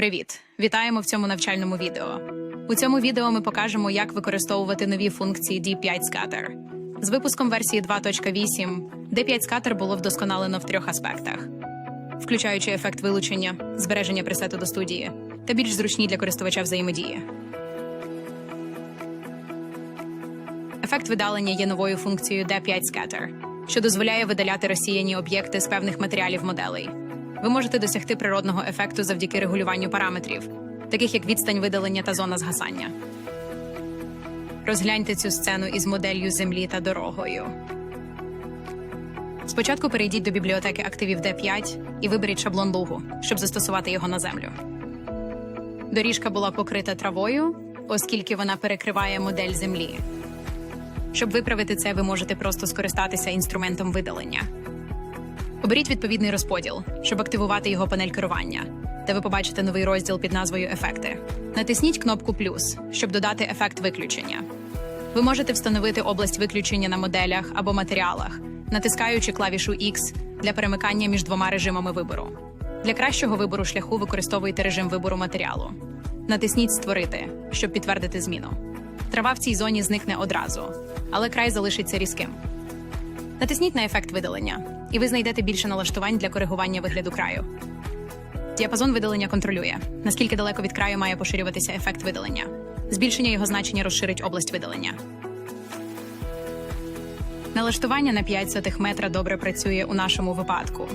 Привіт! Вітаємо в цьому навчальному відео. У цьому відео ми покажемо, як використовувати нові функції D5 Scatter. З випуском версії 2.8 D5 Scatter було вдосконалено в трьох аспектах, включаючи ефект вилучення, збереження пресету до студії та більш зручні для користувача взаємодії. Ефект видалення є новою функцією D5 Scatter, що дозволяє видаляти розсіяні об'єкти з певних матеріалів моделей. Ви можете досягти природного ефекту завдяки регулюванню параметрів, таких як відстань видалення та зона згасання. Розгляньте цю сцену із моделлю землі та дорогою. Спочатку перейдіть до бібліотеки активів D5 і виберіть шаблон лугу, щоб застосувати його на землю. Доріжка була покрита травою, оскільки вона перекриває модель землі. Щоб виправити це, ви можете просто скористатися інструментом видалення. Оберіть відповідний розподіл, щоб активувати його панель керування, де ви побачите новий розділ під назвою Ефекти. Натисніть кнопку Плюс, щоб додати ефект виключення. Ви можете встановити область виключення на моделях або матеріалах, натискаючи клавішу X для перемикання між двома режимами вибору. Для кращого вибору шляху використовуйте режим вибору матеріалу. Натисніть Створити, щоб підтвердити зміну. Трава в цій зоні зникне одразу, але край залишиться різким. Натисніть на ефект видалення, і ви знайдете більше налаштувань для коригування вигляду краю. Діапазон видалення контролює, наскільки далеко від краю має поширюватися ефект видалення. Збільшення його значення розширить область видалення. Налаштування на 5 сотих метра добре працює у нашому випадку.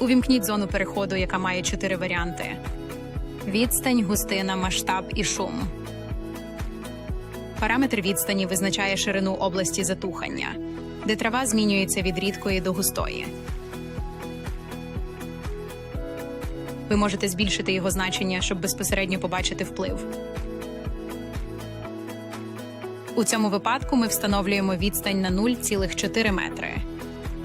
Увімкніть зону переходу, яка має 4 варіанти: відстань, густина, масштаб і шум. Параметр відстані визначає ширину області затухання, де трава змінюється від рідкої до густої. Ви можете збільшити його значення, щоб безпосередньо побачити вплив. У цьому випадку ми встановлюємо відстань на 0,4 метри.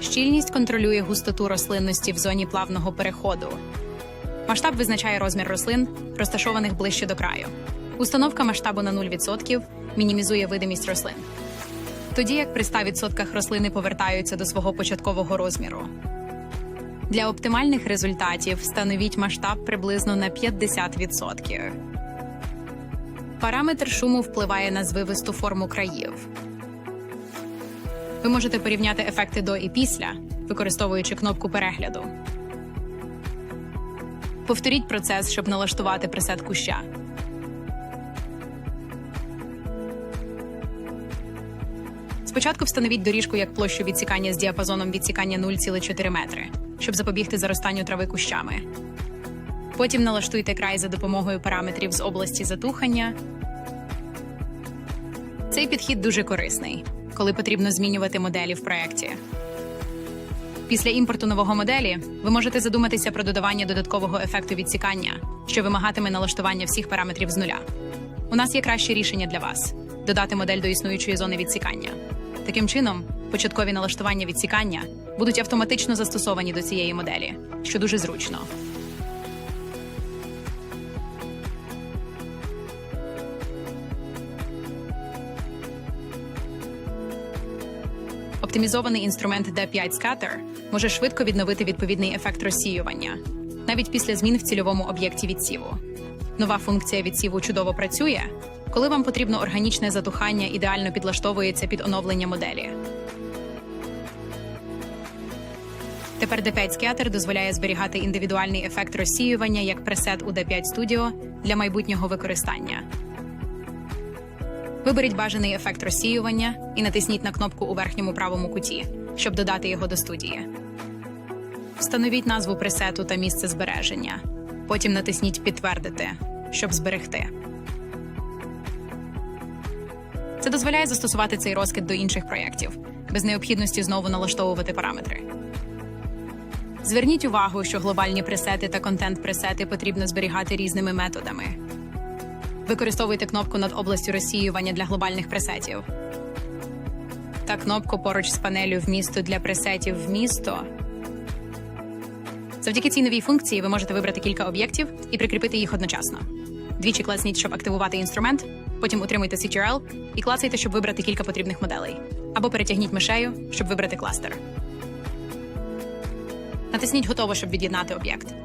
Щільність контролює густоту рослинності в зоні плавного переходу. Масштаб визначає розмір рослин, розташованих ближче до краю. Установка масштабу на 0% мінімізує видимість рослин. Тоді як при 100% рослини повертаються до свого початкового розміру. Для оптимальних результатів встановіть масштаб приблизно на 50%. Параметр шуму впливає на звивисту форму країв. Ви можете порівняти ефекти до і після, використовуючи кнопку перегляду. Повторіть процес, щоб налаштувати пресет куща. Спочатку встановіть доріжку як площу відсікання з діапазоном відсікання 0,4 метри, щоб запобігти заростанню трави кущами. Потім налаштуйте край за допомогою параметрів з області затухання. Цей підхід дуже корисний, коли потрібно змінювати моделі в проєкті. Після імпорту нового моделі ви можете задуматися про додавання додаткового ефекту відсікання, що вимагатиме налаштування всіх параметрів з нуля. У нас є краще рішення для вас додати модель до існуючої зони відсікання. Таким чином, початкові налаштування відсікання будуть автоматично застосовані до цієї моделі, що дуже зручно. Оптимізований інструмент D5 Scatter може швидко відновити відповідний ефект розсіювання, навіть після змін в цільовому об'єкті відсіву. Нова функція відсіву чудово працює, коли вам потрібно органічне затухання ідеально підлаштовується під оновлення моделі. Тепер D5 Scatter дозволяє зберігати індивідуальний ефект розсіювання як пресет у D5 Studio для майбутнього використання. Виберіть бажаний ефект розсіювання і натисніть на кнопку у верхньому правому куті, щоб додати його до студії. Встановіть назву пресету та місце збереження. Потім натисніть Підтвердити, щоб зберегти. Це дозволяє застосувати цей розкид до інших проєктів, без необхідності знову налаштовувати параметри. Зверніть увагу, що глобальні пресети та контент-пресети потрібно зберігати різними методами. Використовуйте кнопку над областю розсіювання для глобальних пресетів та кнопку поруч з панелю вмісту для пресетів вмісто. Завдяки цій новій функції ви можете вибрати кілька об'єктів і прикріпити їх одночасно. Двічі класніть, щоб активувати інструмент, потім утримуйте Ctrl і клацайте, щоб вибрати кілька потрібних моделей. Або перетягніть мишею, щоб вибрати кластер. Натисніть готово, щоб від'єднати об'єкт.